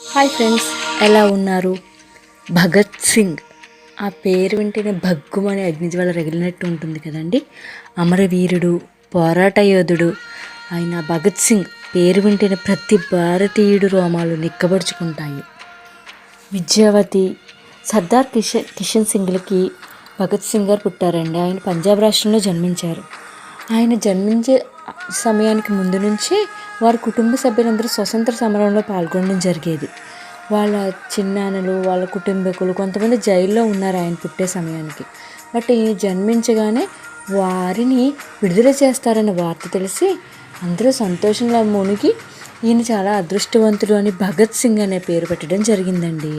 Hi friends ఎలా ఉన్నారు? భగత్ సింగ్. ఆ పేరు వింటేనే భగ్గుమని అగ్నిజ్వాల రగిలినట్టు ఉంటుంది కదండి. అమరవీరుడు పోరాట యోధుడు ఆయన భగత్ సింగ్ పేరు వింటేనే ప్రతి భారతీయుడు రోమాలు నిక్కబడుచుకుంటాయి విద్యావతి సర్దార్ కిషన్ కిషన్ సింగ్లకి భగత్ సింగ్ గారు పుట్టారండి. ఆయన పంజాబ్ రాష్ట్రంలో జన్మించారు. ఆయన జన్మించే సమయానికి ముందు నుంచి వారి కుటుంబ సభ్యులందరూ స్వతంత్ర సమరంలో పాల్గొనడం జరిగేది. వాళ్ళ చిన్నాన్నలు వాళ్ళ కుటుంబీకులు కొంతమంది జైల్లో ఉన్నారు ఆయన పుట్టే సమయానికి. బట్ ఈయన జన్మించగానే వారిని విడుదల చేస్తారన్న వార్త తెలిసి అందరూ సంతోషంగా మునిగి ఈయన చాలా అదృష్టవంతుడు అని భగత్ సింగ్ అనే పేరు పెట్టడం జరిగిందండి.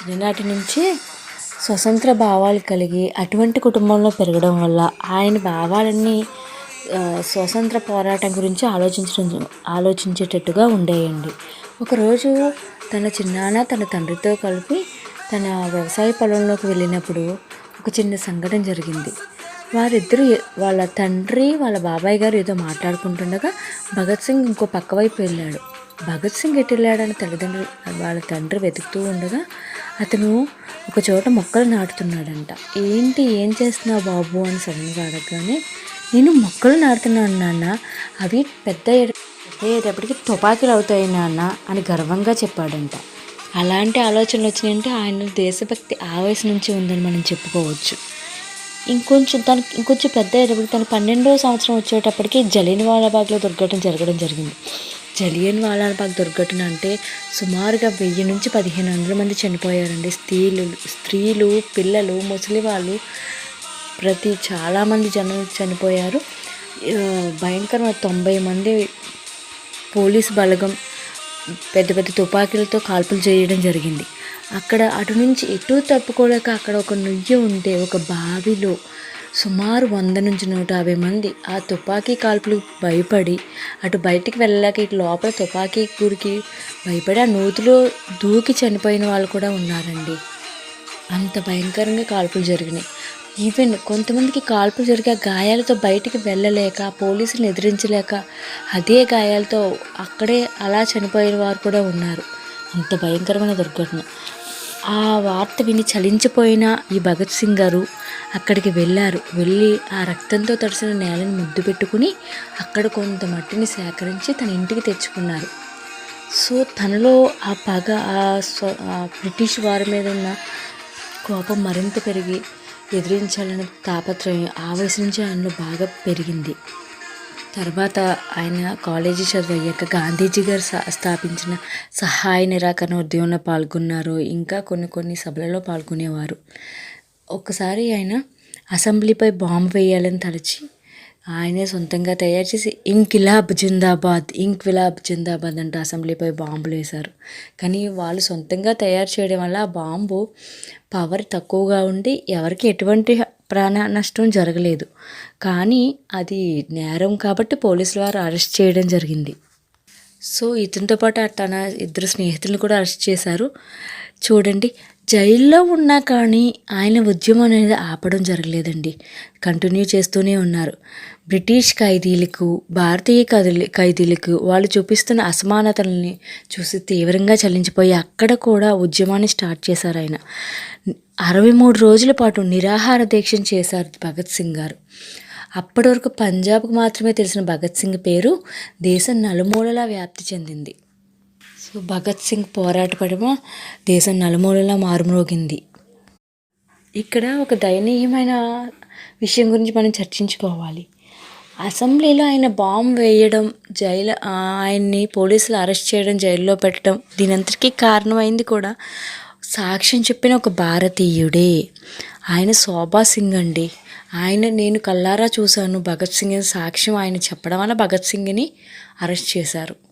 చిన్ననాటి నుంచే స్వతంత్ర భావాలు కలిగి అటువంటి కుటుంబంలో పెరగడం వల్ల ఆయన భావాలన్నీ స్వతంత్ర పోరాటం గురించి ఆలోచించడం ఆలోచించేటట్టుగా ఉండేయండి. ఒకరోజు తన చిన్నాన్న తన తండ్రితో కలిపి తన వ్యవసాయ పొలంలోకి వెళ్ళినప్పుడు ఒక చిన్న సంఘటన జరిగింది. వారిద్దరూ వాళ్ళ తండ్రి వాళ్ళ బాబాయ్ గారు ఏదో మాట్లాడుకుంటుండగా భగత్ సింగ్ ఇంకో పక్క వైపు వెళ్ళాడు. భగత్ సింగ్ ఎటు వెళ్ళాడని తల్లిదండ్రులు వాళ్ళ తండ్రి వెతుకుతూ ఉండగా అతను ఒక చోట మొక్కలు నాటుతున్నాడంట. ఏంటి ఏం చేస్తున్నావు బాబు? అని సడన్గా అడగగానే నేను మొక్కలు నాటుతున్నాను నాన్న. అవి పెద్ద పెద్ద అయ్యేటప్పటికి తుపాకీలు అవుతాయి నాన్న అని గర్వంగా చెప్పాడంట. అలాంటి ఆలోచనలు వచ్చినాయంటే ఆయన దేశభక్తి ఆవేశం నుంచి ఉందని మనం చెప్పుకోవచ్చు. ఇంకొంచెం తనకి ఇంకొంచెం పెద్ద అయ్యేటప్పటికి తన పన్నెండవ సంవత్సరం వచ్చేటప్పటికి జలియన్ వాలాబాగ్లో దుర్ఘటన జరగడం జరిగింది. జలియన్ వాలాబాగ్ దుర్ఘటన అంటే సుమారుగా వెయ్యి నుంచి పదిహేను వందల మంది చనిపోయారండి. స్త్రీలు స్త్రీలు పిల్లలు ముసలి వాళ్ళు ప్రతి చాలామంది జనం చనిపోయారు. భయంకరమైన తొంభై మంది పోలీస్ బలగం పెద్ద పెద్ద తుపాకీలతో కాల్పులు చేయడం జరిగింది. అక్కడ అటు నుంచి ఎటు తప్పుకోలేక అక్కడ ఒక నుయ్యి ఉంటే ఒక బావిలో సుమారు వంద నుంచి నూట యాభై మంది ఆ తుపాకీ కాల్పులు భయపడి అటు బయటికి వెళ్ళలేక ఇటు లోపల తుపాకీ గురికి భయపడి ఆ నూతిలో దూకి చనిపోయిన వాళ్ళు కూడా ఉన్నారండి. అంత భయంకరంగా కాల్పులు జరిగినాయి. ఈవెన్ కొంతమందికి కాల్పులు జరిగే గాయాలతో బయటికి వెళ్ళలేక పోలీసులను ఎదిరించలేక అదే గాయాలతో అక్కడే అలా చనిపోయిన వారు కూడా ఉన్నారు. అంత భయంకరమైన దుర్ఘటన. ఆ వార్త విని చలించిపోయిన ఈ భగత్ సింగ్ గారు అక్కడికి వెళ్ళారు. వెళ్ళి ఆ రక్తంతో తడిసిన నేలను ముద్దు పెట్టుకుని అక్కడ కొంత మట్టిని సేకరించి తన ఇంటికి తెచ్చుకున్నారు. సో తనలో ఆ పగ ఆ ఆ బ్రిటిష్ వారి మీద ఉన్న కోపం మరింత పెరిగి ఎదిరించాలనే తాపత్రయం ఆవేశం నుంచి ఆయనలో బాగా పెరిగింది. తర్వాత ఆయన కాలేజీ చదివయ్యాక గాంధీజీ గారు స్థాపించిన సహాయ నిరాకరణ ఉద్యమంలో పాల్గొన్నారు. ఇంకా కొన్ని కొన్ని సభలలో పాల్గొనేవారు. ఒకసారి ఆయన అసెంబ్లీపై బాంబు వేయాలని తలచి ఆయనే సొంతంగా తయారు చేసి ఇంకిలాబ్ జిందాబాద్ ఇంక్విలాబ్ జిందాబాద్ అంటూ అసెంబ్లీపై బాంబులు వేశారు. కానీ వాళ్ళు సొంతంగా తయారు చేయడం వల్ల ఆ బాంబు పవర్ తక్కువగా ఉండి ఎవరికి ఎటువంటి ప్రాణ నష్టం జరగలేదు. కానీ అది నేరం కాబట్టి పోలీసుల వారు అరెస్ట్ చేయడం జరిగింది. సో ఇతనితో పాటు తన ఇద్దరు స్నేహితులను కూడా అరెస్ట్ చేశారు. చూడండి జైల్లో ఉన్నా కానీ ఆయన ఉద్యమం అనేది ఆపడం జరగలేదండి. కంటిన్యూ చేస్తూనే ఉన్నారు. బ్రిటిష్ ఖైదీలకు భారతీయ ఖైదీ ఖైదీలకు వాళ్ళు చూపిస్తున్న అసమానతల్ని చూసి తీవ్రంగా చలించిపోయి అక్కడ కూడా ఉద్యమాన్ని స్టార్ట్ చేశారు ఆయన. అరవై మూడు రోజుల పాటు నిరాహార దీక్ష చేశారు భగత్ సింగ్ గారు. అప్పటి వరకు పంజాబ్కు మాత్రమే తెలిసిన భగత్ సింగ్ పేరు దేశం నలుమూలలా వ్యాప్తి చెందింది. సో భగత్ సింగ్ పోరాటపడమ దేశం నలుమూలలా మారుమ్రోగింది. ఇక్కడ ఒక దయనీయమైన విషయం గురించి మనం చర్చించుకోవాలి. అసెంబ్లీలో ఆయన బాంబు వేయడం జైలు ఆయన్ని పోలీసులు అరెస్ట్ చేయడం జైల్లో పెట్టడం దీనంతటికీ కారణమైంది కూడా సాక్ష్యం చెప్పిన ఒక భారతీయుడే. ఆయన శోభా సింగ్ అండి. ఆయన నేను కల్లారా చూశాను. భగత్ సింగ్ అని సాక్ష్యం ఆయన చెప్పడం వల్ల భగత్ సింగ్ని అరెస్ట్ చేశారు.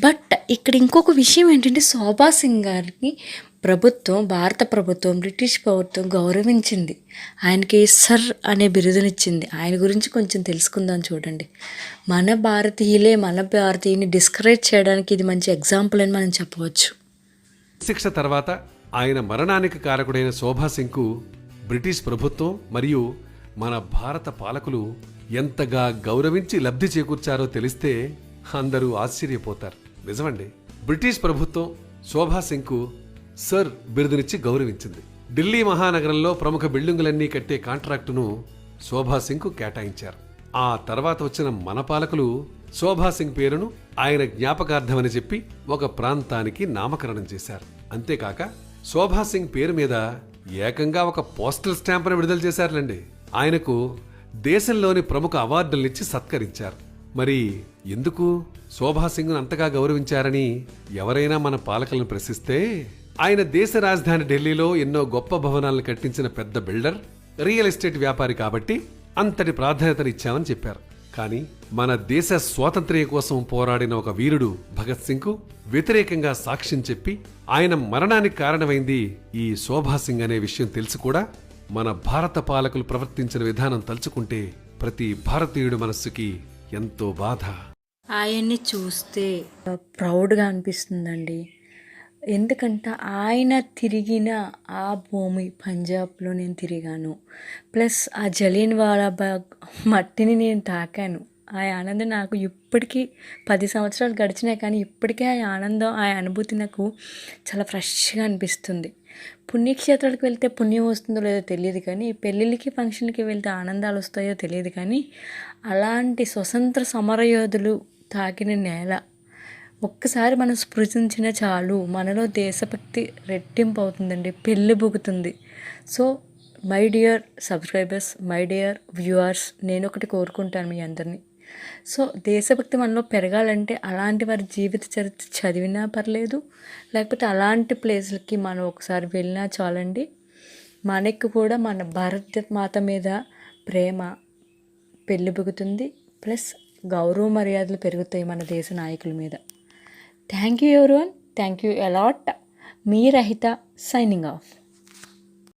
బట్ ఇక్కడ ఇంకొక విషయం ఏంటంటే శోభా సింగ్ గారికి ప్రభుత్వం భారత ప్రభుత్వం బ్రిటిష్ ప్రభుత్వం గౌరవించింది. ఆయనకి సర్ అనే బిరుదునిచ్చింది. ఆయన గురించి కొంచెం తెలుసుకుందాం చూడండి. మన భారతీయులే మన భారతీయుని డిస్కరేజ్ చేయడానికి ఇది మంచి ఎగ్జాంపుల్ అని మనం చెప్పవచ్చు. శిక్ష తర్వాత ఆయన మరణానికి కారకుడైన శోభా సింగ్కు బ్రిటిష్ ప్రభుత్వం మరియు మన భారత పాలకులు ఎంతగా గౌరవించి లబ్ధి చేకూర్చారో తెలిస్తే అందరూ ఆశ్చర్యపోతారు. నిజమండి. బ్రిటిష్ ప్రభుత్వం శోభా సింగ్కు సర్ బిరుదునిచ్చి గౌరవించింది. ఢిల్లీ మహానగరంలో ప్రముఖ బిల్డింగులన్నీ కట్టే కాంట్రాక్టును శోభా సింగ్కు కేటాయించారు. ఆ తర్వాత వచ్చిన మన పాలకులు శోభా సింగ్ పేరును ఆయన జ్ఞాపకార్థమని చెప్పి ఒక ప్రాంతానికి నామకరణం చేశారు. అంతేకాక శోభా సింగ్ పేరు మీద ఏకంగా ఒక పోస్టల్ స్టాంపును విడుదల చేశారులండి. ఆయనకు దేశంలోని ప్రముఖ అవార్డులనిచ్చి సత్కరించారు. మరి ఎందుకు? శోభా సింగ్ను అంతగా గౌరవించారని ఎవరైనా మన పాలకులను ప్రశ్నిస్తే ఆయన దేశ రాజధాని ఢిల్లీలో ఎన్నో గొప్ప భవనాలను కట్టించిన పెద్ద బిల్డర్ రియల్ ఎస్టేట్ వ్యాపారి కాబట్టి అంతటి ప్రాధాన్యతనిచ్చామని చెప్పారు. కానీ మన దేశ స్వాతంత్ర్య కోసం పోరాడిన ఒక వీరుడు భగత్ సింగ్కు వ్యతిరేకంగా సాక్ష్యం చెప్పి ఆయన మరణానికి కారణమైంది ఈ శోభా సింగ్ అనే విషయం తెలిసి కూడా మన భారత పాలకులు ప్రవర్తించిన విధానం తలుచుకుంటే ప్రతి భారతీయుడి మనస్సుకి ఎంతో బాధ. ఆయన్ని చూస్తే. ప్రౌడ్గా అనిపిస్తుందండి. ఎందుకంటే ఆయన తిరిగిన ఆ భూమి పంజాబ్లో నేను తిరిగాను. ప్లస్ ఆ జలియన్ వాలాబాగ్ మట్టిని నేను తాకాను. ఆ ఆనందం నాకు ఇప్పటికీ పది సంవత్సరాలు గడిచినాయి కానీ ఇప్పటికే ఆ ఆనందం ఆ అనుభూతి నాకు చాలా ఫ్రెష్గా అనిపిస్తుంది. పుణ్యక్షేత్రాలకు వెళ్తే పుణ్యం వస్తుందో లేదో తెలియదు కానీ పెళ్ళిళ్ళకి ఫంక్షన్కి వెళ్తే ఆనందాలు వస్తాయో తెలియదు కానీ అలాంటి స్వతంత్ర సమరయోధులు తాకిన నేల. ఒక్కసారి మనం స్పృశించిన చాలు మనలో దేశభక్తి రెట్టింపు అవుతుందండి పెళ్ళి బుగుతుంది. So my dear subscribers my dear viewers నేను ఒకటి కోరుకుంటాను మీ అందరినీ. సో దేశభక్తి మనలో పెరగాలంటే అలాంటి వారి జీవిత చరిత్ర చదివినా పర్లేదు లేకపోతే అలాంటి ప్లేస్లకి మనం ఒకసారి వెళ్ళినా చాలండి. మనకి కూడా మన భారత మాత మీద ప్రేమ పెళ్ళిబుగుతుంది ప్లస్ గౌరవ మర్యాదలు పెరుగుతాయి మన దేశ నాయకుల మీద. Thank you everyone thank you a lot me Rahitha signing of